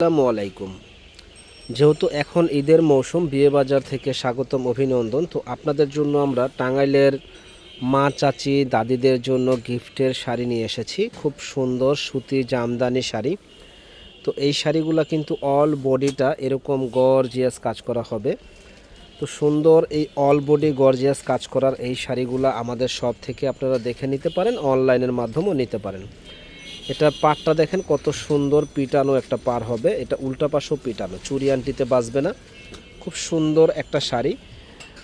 আসসালামু আলাইকুম। যেহেতু এখন ঈদের মৌসুম, বিয়ে বাজার থেকে স্বাগতম, অভিনন্দন। তো আপনাদের জন্য আমরা টাঙ্গাইলের মা, চাচি, দাদিদের জন্য গিফটের শাড়ি নিয়ে এসেছি। খুব সুন্দর সুতি জামদানি শাড়ি। তো এই শাড়িগুলো কিন্তু অল বডিটা এরকম গর্জিয়াস কাজ করা হবে। তো সুন্দর এই অল বডি গর্জিয়াস কাজ করার এই শাড়িগুলো আমাদের সব থেকে আপনারা দেখে নিতে পারেন অনলাইনের মাধ্যমেও নিতে পারেন। এটা পাটটা দেখেন কত সুন্দর পিটানো একটা পার হবে। এটা উল্টা পাশেও পিটানো, চুরি আনটিতে বাজবে না। খুব সুন্দর একটা শাড়ি।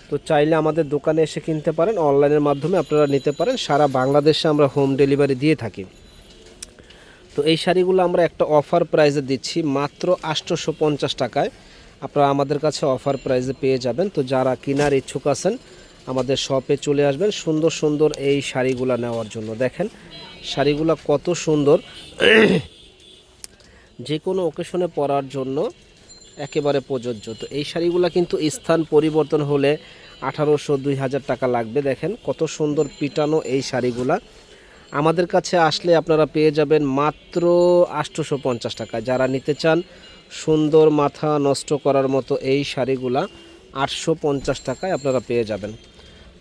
তো চাইলে আমাদের দোকানে এসে কিনতে পারেন, অনলাইনের মাধ্যমে আপনারা নিতে পারেন। সারা বাংলাদেশে আমরা হোম ডেলিভারি দিয়ে থাকি। তো এই শাড়িগুলো আমরা একটা অফার প্রাইজে দিচ্ছি, মাত্র আটশোশো পঞ্চাশ টাকায়। আপনারা আমাদের কাছে অফার প্রাইজে পেয়ে যাবেন। তো যারা কেনার ইচ্ছুক আছেন আমাদের শপে চলে আসবেন সুন্দর সুন্দর এই শাড়িগুলো নেওয়ার জন্য। দেখেন, শাড়িগুলো কত সুন্দর। যে কোনো ওকেশনে পরার জন্য একেবারে প্রযোজ্য। তো এই শাড়িগুলো কিন্তু স্থান পরিবর্তন হলে আঠারোশো, দুই হাজার টাকা লাগবে। দেখেন, কত সুন্দর পিটানো এই শাড়িগুলা। আমাদের কাছে আসলে আপনারা পেয়ে যাবেন মাত্র আটশোশো পঞ্চাশ টাকা। যারা নিতে চান সুন্দর মাথা নষ্ট করার মতো এই শাড়িগুলা, আটশো পঞ্চাশ টাকায় আপনারা পেয়ে যাবেন।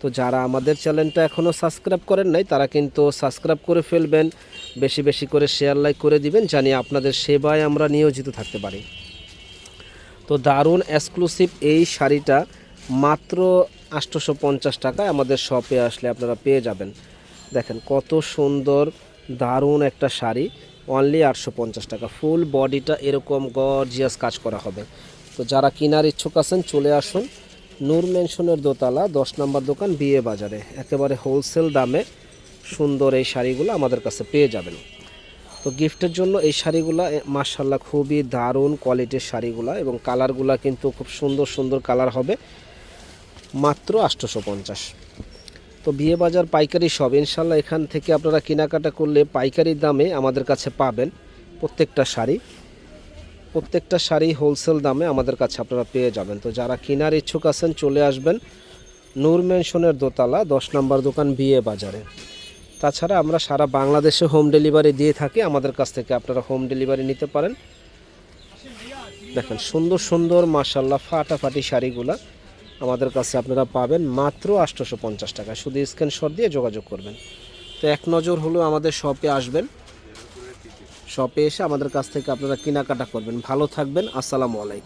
তো যারা আমাদের চ্যানেলটা এখনও সাবস্ক্রাইব করেন নাই, তারা কিন্তু সাবস্ক্রাইব করে ফেলবেন, বেশি বেশি করে শেয়ার লাইক করে দিবেন, জানি আপনাদের সেবায় আমরা নিয়োজিত থাকতে পারি। তো দারুণ এক্সক্লুসিভ এই শাড়িটা মাত্র আটশোশো পঞ্চাশ টাকায় আমাদের শপে আসলে আপনারা পেয়ে যাবেন। দেখেন কত সুন্দর, দারুণ একটা শাড়ি অনলি আটশো পঞ্চাশ টাকা। ফুল বডিটা এরকম গর্জিয়াস কাজ করা হবে। তো যারা কেনার ইচ্ছুক আছেন, চলে আসুন। নূর মেনশনের দোতলা, দশ নম্বর দোকান, বিয়ে বাজারে। একেবারে হোলসেল দামে সুন্দর এই শাড়িগুলো আমাদের কাছে পেয়ে যাবেন। তো গিফটের জন্য এই শাড়িগুলা মার্শাল্লাহ খুবই দারুণ কোয়ালিটির শাড়িগুলা এবং কালারগুলা কিন্তু খুব সুন্দর সুন্দর কালার হবে। মাত্র আটশোশো পঞ্চাশ। তো বিয়ে বাজার পাইকারি সব। ইনশাল্লাহ এখান থেকে আপনারা কেনাকাটা করলে পাইকারি দামে আমাদের কাছে পাবেন প্রত্যেকটা শাড়ি। প্রত্যেকটা শাড়ি হোলসেল দামে আমাদের কাছে আপনারা পেয়ে যাবেন। তো যারা কেনার ইচ্ছুক আছেন, চলে আসবেন নূর মেনশনের দোতলা, দশ নম্বর দোকান বিয়ে বাজারে। তাছাড়া আমরা সারা বাংলাদেশে হোম ডেলিভারি দিয়ে থাকি, আমাদের কাছ থেকে আপনারা হোম ডেলিভারি নিতে পারেন। দেখেন, সুন্দর সুন্দর মাসাল্লাহ ফাটাফাটি শাড়িগুলা আমাদের কাছে আপনারা পাবেন মাত্র আটশোশো পঞ্চাশ টাকা শুধু স্ক্রিনশট দিয়ে যোগাযোগ করবেন। তো এক নজর হলো আমাদের শপে আসবেন। শপে এসে আমাদের কাছ থেকে আপনারা কেনাকাটা করবেন। ভালো থাকবেন আসসালামু আলাইকুম।